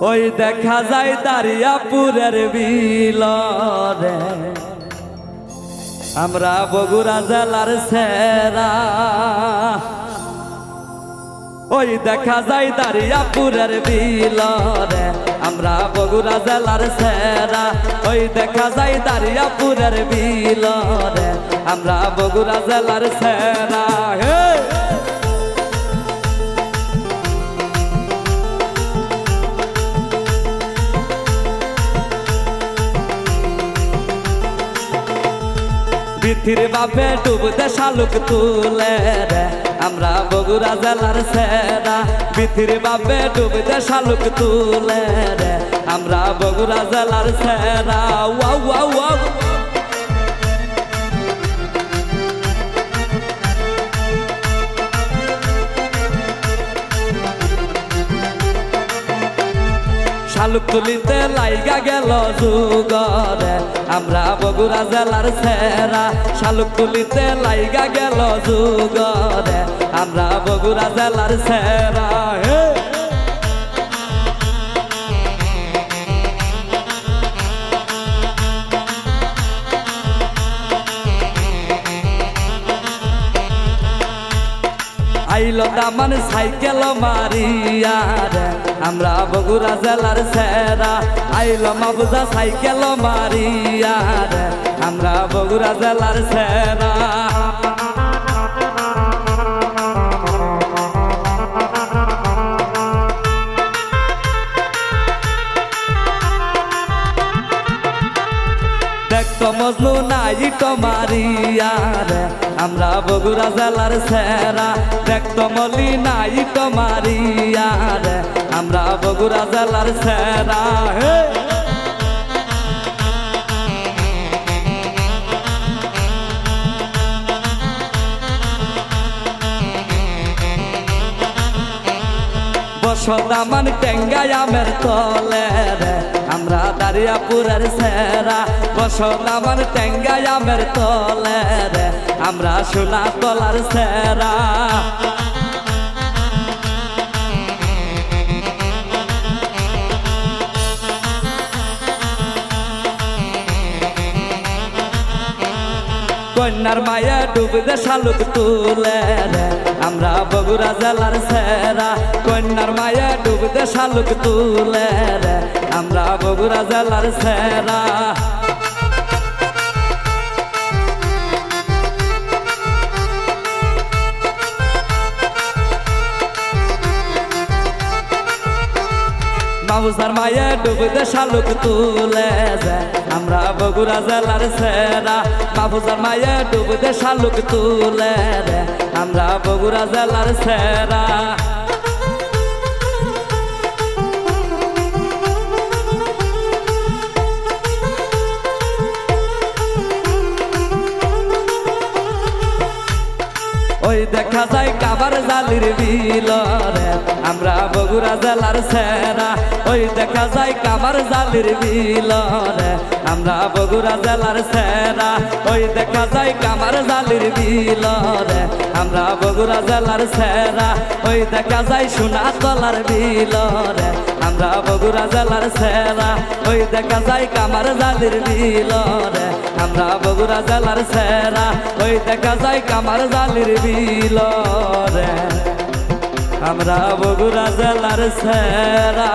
ওই দেখা যায় দারিয়াপুরের বিলরে। আমরা বগুড়া জেলার সেরা। ওই দেখা যায় দারিয়াপুরের বিলরে। আমরা বগুড়া জেলার সেরা। ওই দেখা যায় দারিয়াপুরের বিলরে। আমরা বগুড়া জেলার সেরা। হে পৃথির বাপে ডুবতে শালুক তুলে রে। আমরা বগুড়া জেলার সেরা। পৃথির বাপে ডুবতে শালুক তুলে রে। আমরা বগুড়া জেলার সেরা। Wow wow wow. শালুক তুলিতে লাইগা গেল যুগরে আমরা বগুড়া জেলার সেরা শালুক তুলিতে লাইগা গেল যুগরে আমরা বগুড়া জেলার সেরা আইল দামান সাইকেল মারিয়া রে। আমরা বগুড়া জেলার সেরা। আইল মাবুজা সাইকেল মারিয়া রে। আমরা বগুড়া জেলার সেরা। মজনু নাই তো মারিয়া রে আমরা বগুড়া জেলার সেরা, দেখতো মলি নাই তো মারিয়া রে আমরা বগুড়া জেলার সেরা, হে। বসদামান টেঙ্গাই আমের তলে রে আমরা দারিয়াপুরের সেরা। টেঙ্গাই আমের তলে রে আমরা সোনা তলার সেরা। কন্যার মায়া ডুবতে শালুক তুলে রে। আমরা বগুড়া জেলার সেরা। কন্যার মায়া ডুবতে শালুক তুলে রে। আমরা বগুড়া জেলার সেরা। মামুসার মায়ে ডুবতে শালুক তুলে যায় আমরা বগুড়া জেলার সেরা। মামুসার মায়ে ডুবতে শালুক তুলে আমরা বগুড়া জেলার সেরা। দেখা যায় কাবার জালির বিলরে। আমরা বগুড়া জেলার সেনা, ওই দেখা যায় কাবার জালির বিলরে। আমরা বগুড়া জেলার সেরা। ওই দেখা যায় কামার জালির বিলরে। আমরা বগুড়া জেলার সেরা। ওই দেখা যায় সোনা তলার বিলরে। আমরা বগুড়া জেলার সেরা। ওই দেখা যায় কামার জালির বিলরে। আমরা বগুড়া জেলার সেরা। ওই দেখা যায় কামার জালির বিলরে। আমরা বগুড়া জেলার সেরা।